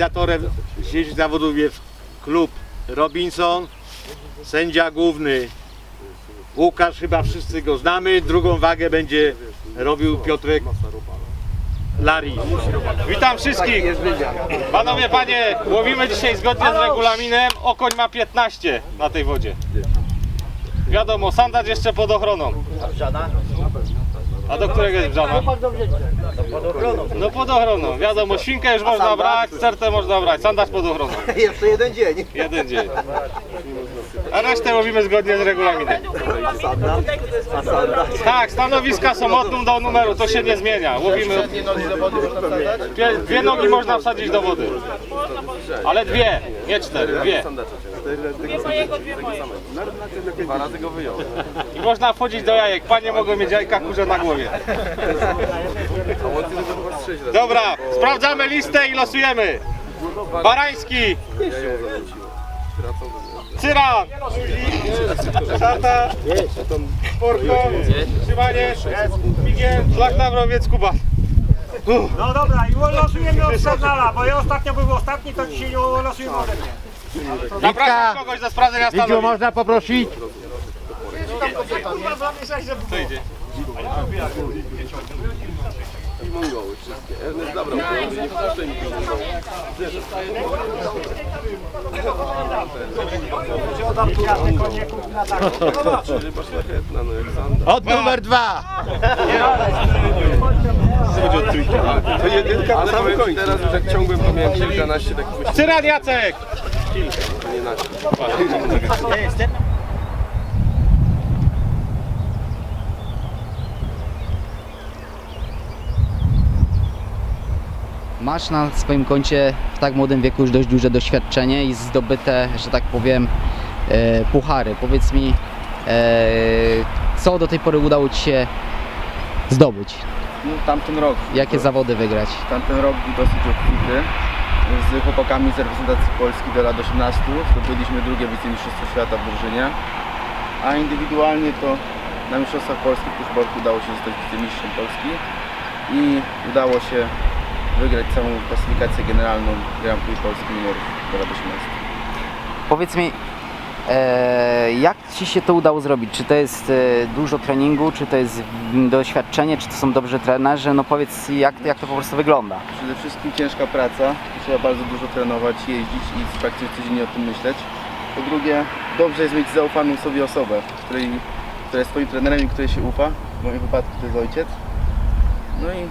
Organizatorem dzisiejszych zawodów jest klub Robinson. Sędzia główny Łukasz, chyba wszyscy go znamy. Drugą wagę będzie robił Piotrek Lari. Witam wszystkich. Panowie, panie, łowimy dzisiaj zgodnie z regulaminem. Okoń ma 15 na tej wodzie. Wiadomo, sandacz jeszcze pod ochroną. A do którego jest brzana? No pod ochroną. Wiadomo, świnkę już można brać, certę można brać, sandacz pod ochroną. Jeszcze jeden dzień. Jeden dzień. A resztę łowimy zgodnie z regulaminem. Tak, stanowiska są od num do numeru, to się nie zmienia. Łowimy. Dwie, dwie nogi można wsadzić do wody. Ale dwie, nie cztery, dwie. Dwa razy go wyjął. I można wchodzić do jajek. Panie mogą mieć jajka kurze na głowie. Dobra, sprawdzamy listę i losujemy. Barański. Cyran, Szata, Porko, Trzymanie, Miguel, Szlak Nawrowiec, Kuba. No dobra, i losujemy od Sarnala, bo ja ostatnio był ostatni, to dzisiaj losujemy ode mnie. Zapraszam kogoś do sprawdzenia Widziu, stanowisk. można poprosić? Co idzie? Mongoły wszystkie. Ernest zabrał, to nie wpuszczaj mi szlachetna, no jak sanda. Od numer dwa! To jedynka na samym końcu. Teraz już jak ciągłem, to miałem kilkanaście takich wyścigów, Cyran Jacek! To nie naście. Masz na swoim koncie w tak młodym wieku już dość duże doświadczenie i zdobyte, że tak powiem, e, puchary. Powiedz mi, e, co do tej pory udało Ci się zdobyć? No, tamten rok, Jakie zawody wygrać? tamten rok był dosyć obfity. Z chłopakami z reprezentacji Polski do lat 18 zdobyliśmy drugie wicemistrzostwo świata w drużynie. A indywidualnie to na mistrzostwach Polski w pushborku udało się zostać wicemistrzem Polski i udało się wygrać całą klasyfikację generalną Grand Prix Polski juniorów do lat 18. Powiedz mi, jak Ci się to udało zrobić? Czy to jest e, dużo treningu, czy to jest doświadczenie, czy to są dobrzy trenerzy? No powiedz, jak, jak to po prostu wygląda? Przede wszystkim ciężka praca, trzeba bardzo dużo trenować, jeździć i praktycznie codziennie o tym myśleć. Po drugie, dobrze jest mieć zaufaną sobie osobę, której, która jest swoim trenerem i której się ufa. W moim wypadku to jest ojciec. No i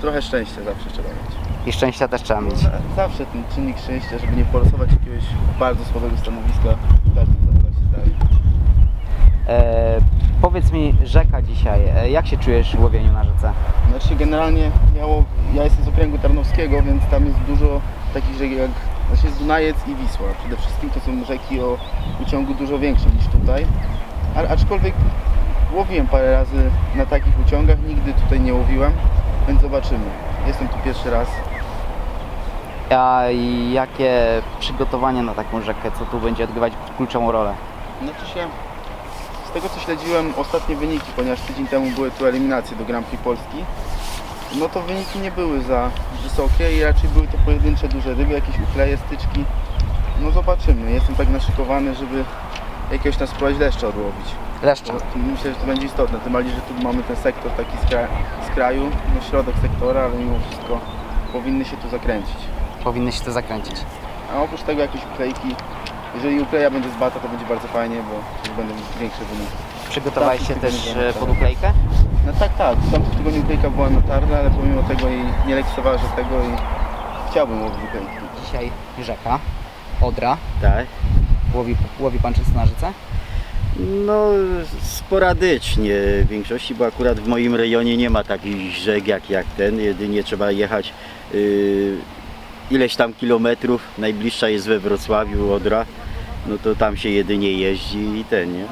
trochę szczęścia zawsze trzeba mieć. I szczęścia też trzeba mieć. Za- Zawsze ten czynnik szczęścia, żeby nie polosować jakiegoś bardzo słabego stanowiska w każdym zawodach się zdarzy. E, powiedz mi, rzeka dzisiaj, e, jak się czujesz w łowieniu na rzece? Znaczy generalnie ja, ło- ja jestem z okręgu tarnowskiego, więc tam jest dużo takich rzek jak znaczy jest Dunajec i Wisła. Przede wszystkim to są rzeki o uciągu dużo większym niż tutaj. Ale aczkolwiek łowiłem parę razy na takich uciągach, nigdy tutaj nie łowiłem, więc zobaczymy. Jestem tu pierwszy raz. A jakie przygotowanie na taką rzekę, co tu będzie odgrywać kluczową rolę? Znaczy się, z tego co śledziłem ostatnie wyniki, ponieważ tydzień temu były tu eliminacje do Grand Prix Polski, no to wyniki nie były za wysokie i raczej były to pojedyncze duże ryby, jakieś ukleje, styczki. No zobaczymy, jestem tak naszykowany, żeby jakiegoś tam spróbować leszcza odłowić. Leszcze. Myślę, że to będzie istotne, tym bardziej, że tu mamy ten sektor taki z, kra- z kraju, no środek sektora, ale mimo wszystko powinny się tu zakręcić. Powinny się to zakręcić. A oprócz tego jakieś uklejki, jeżeli ukleja będzie z bata, to będzie bardzo fajnie, bo będą większe wyniki. Przygotowałeś się też e, pod uklejkę? No tak, tak, w tamtym tygodniu uklejka była notarna, ale pomimo tego jej nie lekceważę tego i chciałbym łowić uklejki. Dzisiaj rzeka, Odra. Tak. Łowi, łowi pan często na rzece? No sporadycznie w większości, bo akurat w moim rejonie nie ma takich rzek jak, jak ten. Jedynie trzeba jechać yy, ileś tam kilometrów. Najbliższa jest we Wrocławiu, Odra. No to tam się jedynie jeździ i ten, nie?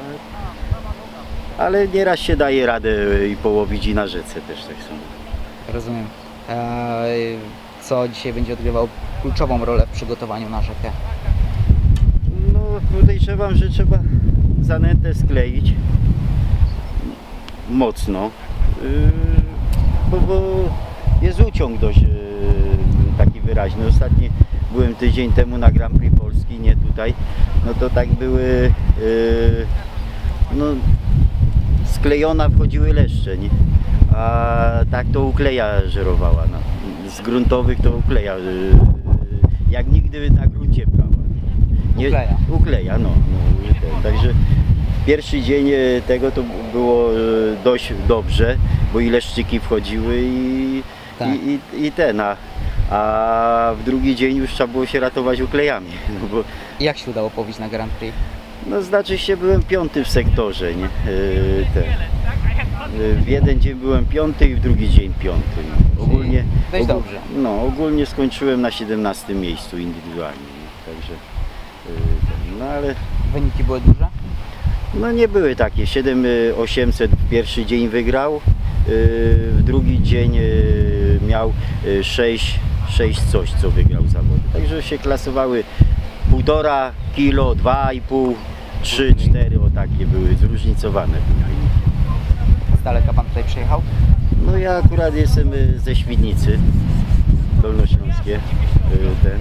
Ale nieraz się daje radę i połowić i na rzece też tak samo. Rozumiem. E, co dzisiaj będzie odgrywał kluczową rolę w przygotowaniu na rzekę? Podejrzewam, że trzeba zanętę skleić mocno, yy, bo, bo jest uciąg dość yy, taki wyraźny. Ostatni byłem tydzień temu na Grand Prix Polski, nie tutaj. No to tak były yy, no, sklejona wchodziły leszcze, nie? A tak to ukleja żerowała. No. Z gruntowych to ukleja. Jak nigdy na gruncie brała. Nie, Ukleja. Ukleja, no. no także pierwszy dzień e, tego to było e, dość dobrze, bo i leszczyki wchodziły i, Tak. i, i, i ten, a, a w drugi dzień już trzeba było się ratować uklejami. No bo Jak się udało pobić na Grand Prix? no znaczy się byłem piąty w sektorze, nie? Ten. Yy, W jeden dzień byłem piąty i w drugi dzień piąty. Ogólnie, dobrze. No, ogólnie skończyłem na 17 miejscu indywidualnie. nie? Także, no ale Wyniki były duże? no nie były takie. 7800 w pierwszy dzień wygrał, yy, w drugi dzień yy, miał yy, 6, 6 coś, co wygrał zawody. Także się klasowały półtora kilo, 2,5, 3, 4, o takie były zróżnicowane wyniki. Z daleka pan tutaj przyjechał? No ja akurat jestem y, ze Świdnicy, dolnośląskie, y, ten,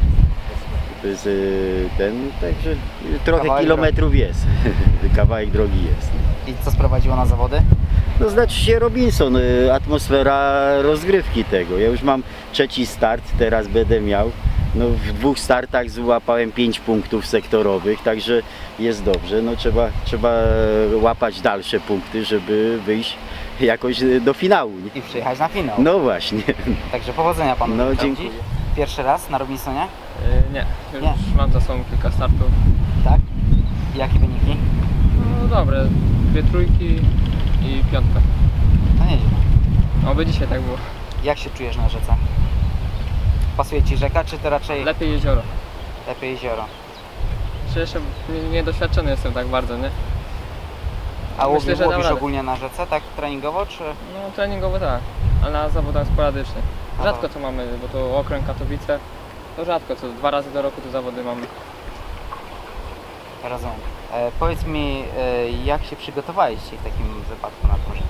z, ten, także trochę Kawałek kilometrów jest, kawałek drogi jest. I co sprowadziło na zawody? No znaczy się Robinson, y, atmosfera rozgrywki tego. Ja już mam trzeci start, teraz będę miał. No, w dwóch startach złapałem 5 punktów sektorowych, także jest dobrze. No, trzeba, trzeba łapać dalsze punkty, żeby wyjść jakoś do finału. Nie? I przyjechać na finał. No właśnie. Także powodzenia panu. No, dziękuję. Pierwszy raz na Robinsonie? Y, Nie, już Nie. mam za sobą kilka startów. Tak. Jakie wyniki? No dobre, dwie trójki i piątka. No nieźle. Oby dzisiaj tak było. Jak się czujesz na rzece? Pasuje ci rzeka, czy to raczej Lepiej jezioro. lepiej jezioro? Czy jeszcze nie- niedoświadczony jestem tak bardzo, nie? A Myślę, łowisz, że dam łowisz radę. ogólnie na rzece, tak treningowo, czy? No treningowo tak, ale na zawodach sporadycznie. Rzadko co mamy, bo to okręg Katowice. To rzadko, co dwa razy do roku te zawody mamy. Rozumiem. E, powiedz mi, e, jak się przygotowałeś dzisiaj w takim wypadku na tą rzekę?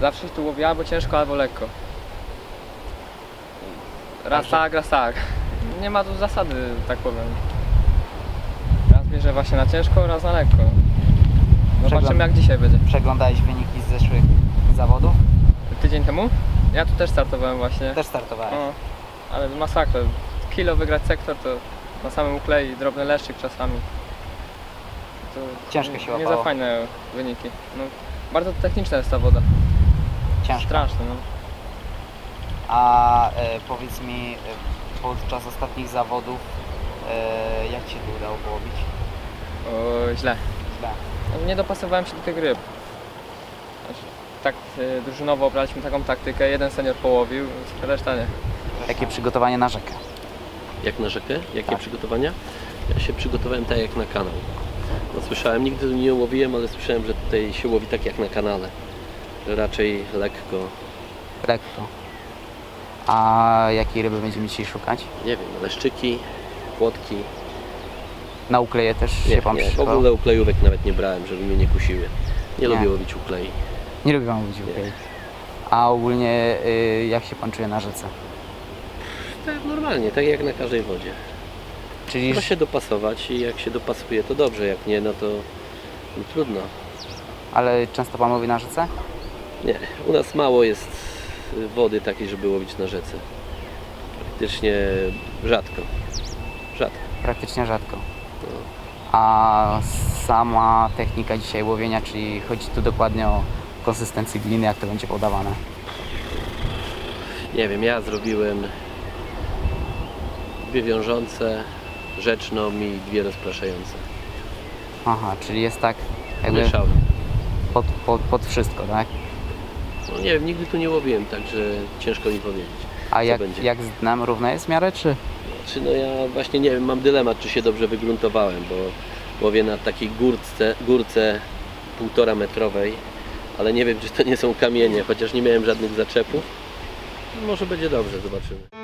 Zawsze się tu łowi albo ciężko, albo lekko. Raz Także- tak, raz tak. Nie ma tu zasady, tak powiem. Raz bierze właśnie na ciężko, raz na lekko. Zobaczymy Przegląd- jak dzisiaj będzie. Przeglądałeś wyniki z zeszłych zawodów? Tydzień temu? Ja tu też startowałem właśnie. Też startowałeś. No, ale masakra. Kilo wygrać sektor to na samym uklei, drobny leszczyk czasami. To Ciężko się Nie łapało. za fajne wyniki. No, bardzo techniczna jest ta woda. Ciężko. Straszne, no. A e, powiedz mi, e, podczas ostatnich zawodów, e, jak Ci to udało połowić? O, źle. Źle. Nie dopasowałem się do tych ryb. Tak e, drużynowo obraliśmy taką taktykę, jeden senior połowił, reszta nie. Jakie przygotowanie na rzekę? Jak na rzekę? Jakie Tak. przygotowania? Ja się przygotowałem tak jak na kanał. No, słyszałem, nigdy tu nie łowiłem, ale słyszałem, że tutaj się łowi tak jak na kanale. Raczej lekko, Lekko. A jakiej ryby będziemy dzisiaj szukać? nie wiem, leszczyki, płotki. Na ukleje też Nie, się Pan nie, w ogóle uklejówek nawet nie brałem, żeby mnie nie kusiły. Nie, Nie. lubię łowić uklei. Nie lubię Pan mówić uklei. A ogólnie y, jak się Pan czuje na rzece? Tak normalnie, tak jak na każdej wodzie. Czyli Trzeba się dopasować i jak się dopasuje to dobrze, jak nie no to no, trudno. Ale często Pan łowi na rzece? Nie, u nas mało jest y, wody takiej, żeby łowić na rzece. Praktycznie rzadko. Rzadko. Praktycznie rzadko. A sama technika dzisiaj łowienia, czyli chodzi tu dokładnie o konsystencję gliny, jak to będzie podawane. Nie wiem, ja zrobiłem dwie wiążące, rzeczną i dwie rozpraszające. Aha, czyli jest tak jakby Mieszałem. pod, pod, pod wszystko, tak? No nie wiem, nigdy tu nie łowiłem, także ciężko mi powiedzieć. A co jak, będzie. jak z dnem równe jest w miarę, czy? Czy no ja właśnie nie wiem, mam dylemat, czy się dobrze wygruntowałem, bo łowię na takiej górce, górce półtora metrowej, ale nie wiem, czy to nie są kamienie, chociaż nie miałem żadnych zaczepów. Może będzie dobrze, zobaczymy.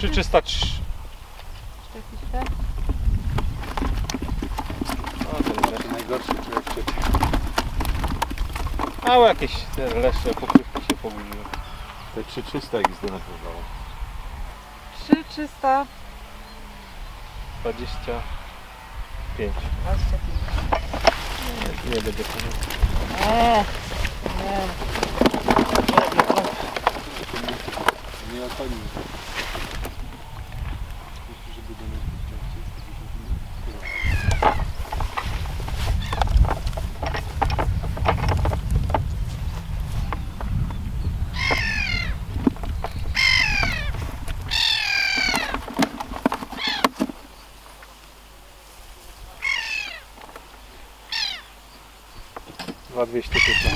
Czy 303? A, ten leszcz najgorszy czy A jakieś te leszcze pokrywki się pobudziły. Te 3300 ich zdenerwowało. 3300. 25. Nie, nie będzie pomysłu. Eee, Nie ocenił. Dwa 215.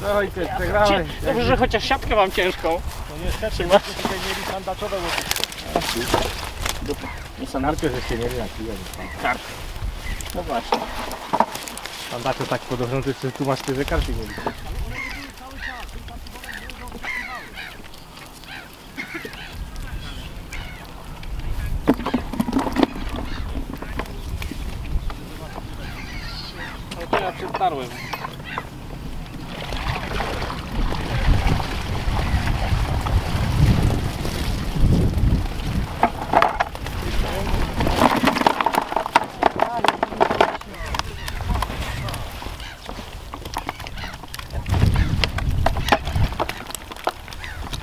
Dawaj ty, przegrałeś. Dobrze, że chociaż siatkę mam ciężką. No niestety, Trzymasz? dzisiaj mieli sandaczowe łowisko. Sandarkę żeście mieli na chwilę. Tak. No właśnie. Sandacze tak podobno, że tu masz tyle karty mieli. To ja przetarłem.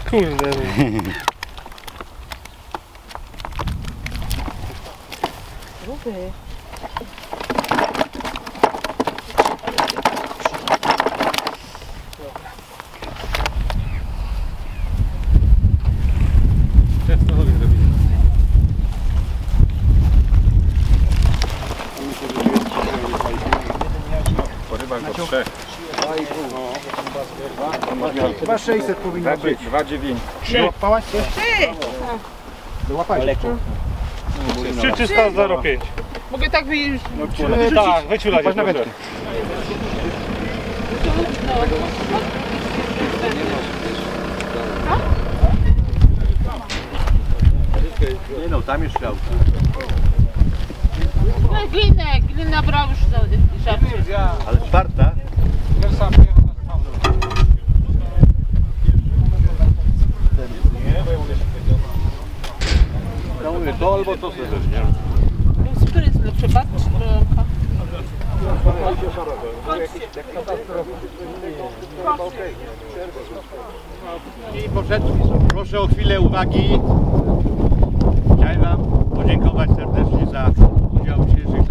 Kurde. gruby. Często sobie zrobili. Do trzech. Chyba 600 powinno być. 2,9. Wyłapałaś coś? Wyłapałeś. 3305. Mogę tak wyjść. Tak, wyciulać Masz na wędkę. Nie no, tam jest szlał. No glinę, brał już. Ale czwarta? Ja mówię, to albo to sobie? Który bat czy rolka? I poszedł. Proszę o chwilę uwagi. Chciałem Wam podziękować serdecznie za udział w dzisiejszych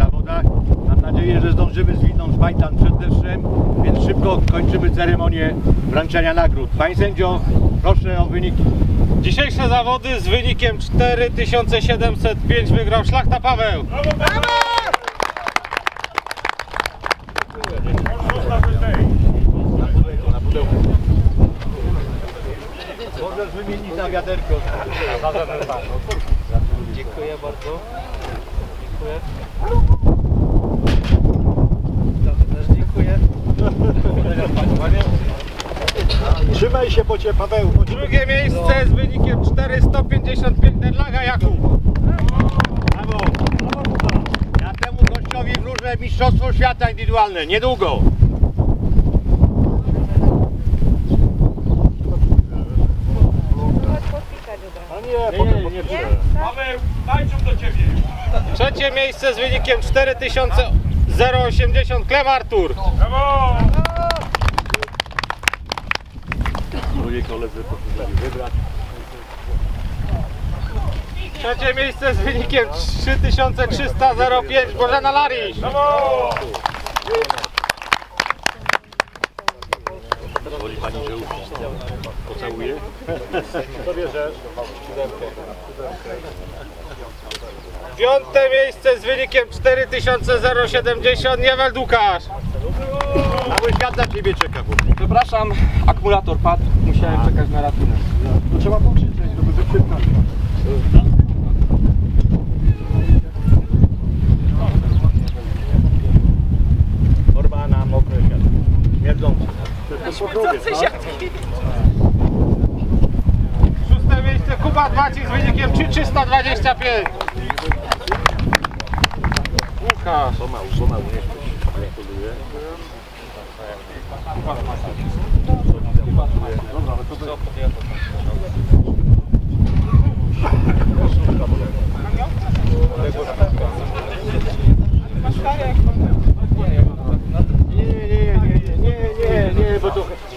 nadzieję, że zdążymy zwinąć fajtan przed deszczem, więc szybko kończymy ceremonię wręczenia nagród. Panie sędzio, proszę o wyniki. Dzisiejsze zawody z wynikiem 4705 wygrał Szlachta Paweł. Możesz wymienić na wiaderko. Dziękuję bardzo. Dziękuję. Trzymaj się, bo cię Paweł. Drugie miejsce z wynikiem 455 Derlaga Jakub. Brawo! Ja temu gościowi wróżę Mistrzostwo Świata indywidualne, niedługo. Nie, nie, nie, nie. Trzecie miejsce z wynikiem 4080 Klem Artur. Drugie koledzy powinni wybrać. Trzecie miejsce z wynikiem 3305 Bożena Lariś. Pozwoli pani, że pocałuję? Piąte miejsce z wynikiem 4070 Niewald Łukasz. Cały świat na ciebie czeka, chłopie. Przepraszam, akumulator padł, musiałem czekać na ratunek. Trzeba pokrzyczeć, żeby wyczytać. Torba na mokre światło. Śmierdzące. Szóste miejsce Kuba Dwacik z wynikiem 3325. Łukasz. Pomału, nie chcesz. Gratuluję. Nie, nie, nie, nie, nie, nie, nie, bo to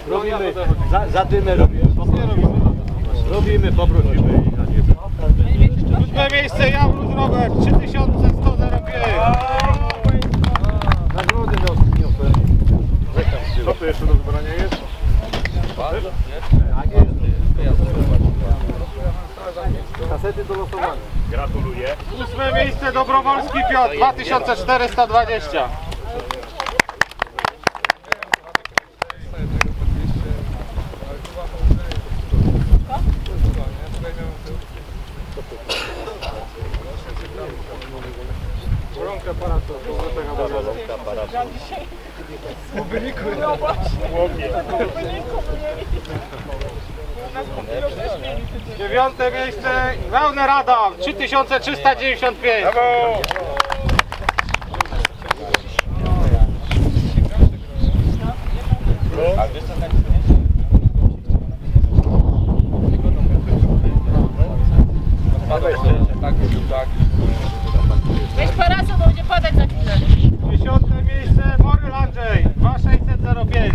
robimy, za, za robimy. Robimy, poprosimy. Ósme miejsce Jawrus Robert 3105. tu jeszcze do wybrania jest? Kasety do losowania. Gratuluję. Ósme miejsce Dobrowolski Piotr 2420. Dziewiąte miejsce Wełner Adam 3395. Weź parasol, bo będzie padać za chwilę. Dziesiąte miejsce Moryl Andrzej 2605.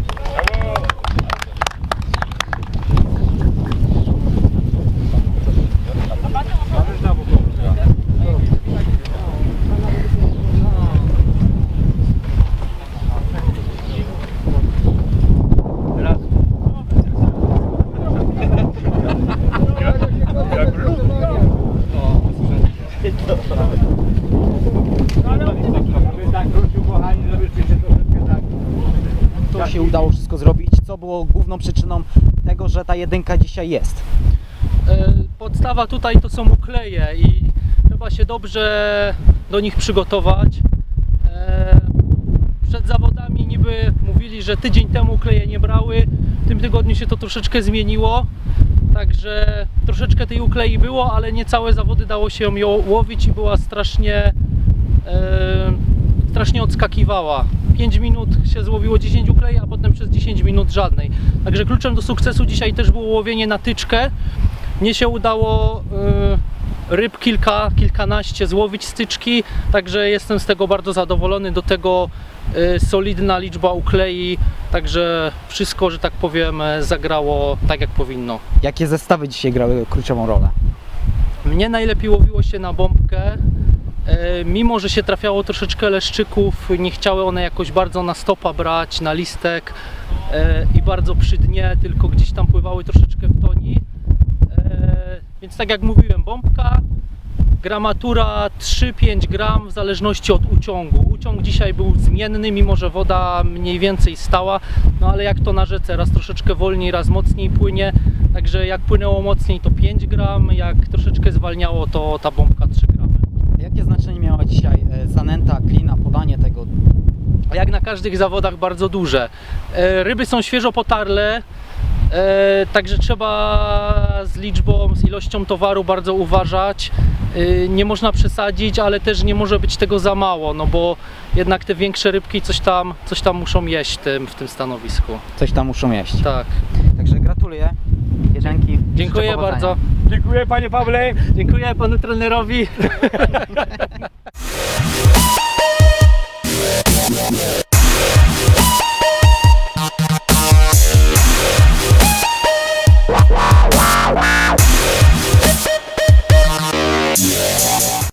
Tak prosił kochani, żebyśmy się troszeczkę tak... To się udało wszystko zrobić. Co było główną przyczyną tego, że ta jedynka dzisiaj jest? E, Podstawa tutaj to są ukleje i trzeba się dobrze do nich przygotować. E, Przed zawodami niby mówili, że tydzień temu ukleje nie brały, w tym tygodniu się to troszeczkę zmieniło. Także troszeczkę tej uklei było, ale nie całe zawody dało się ją łowić i była strasznie, e, strasznie odskakiwała. 5 minut się złowiło 10 uklei, a potem przez 10 minut żadnej. Także kluczem do sukcesu dzisiaj też było łowienie na tyczkę. Mnie się udało y, ryb kilka, kilkanaście złowić styczki, także jestem z tego bardzo zadowolony. Do tego y, solidna liczba uklei, także wszystko, że tak powiem, zagrało tak jak powinno. Jakie zestawy dzisiaj grały kluczową rolę? Mnie najlepiej łowiło się na bombkę. E, Mimo, że się trafiało troszeczkę leszczyków, nie chciały one jakoś bardzo na stopa brać, na listek e, i bardzo przy dnie, tylko gdzieś tam pływały troszeczkę w toni. E, Więc tak jak mówiłem, bombka, gramatura 3-5 gram w zależności od uciągu. Uciąg dzisiaj był zmienny, mimo że woda mniej więcej stała, no ale jak to na rzece, raz troszeczkę wolniej, raz mocniej płynie, także jak płynęło mocniej to 5 gram, jak troszeczkę zwalniało to ta bombka 3 gramy. Jakie znaczenie miała dzisiaj e, zanęta, klina, podanie tego? Jak na każdych zawodach bardzo duże. E, Ryby są świeżo potarle, e, także trzeba z liczbą, z ilością towaru bardzo uważać. Nie można przesadzić, ale też nie może być tego za mało, no bo jednak te większe rybki coś tam, coś tam muszą jeść tym, w tym stanowisku. Coś tam muszą jeść. Tak. Także gratuluję. Życzę Dziękuję bardzo. Dziękuję panie Pawle. Dziękuję panu trenerowi. Yeah.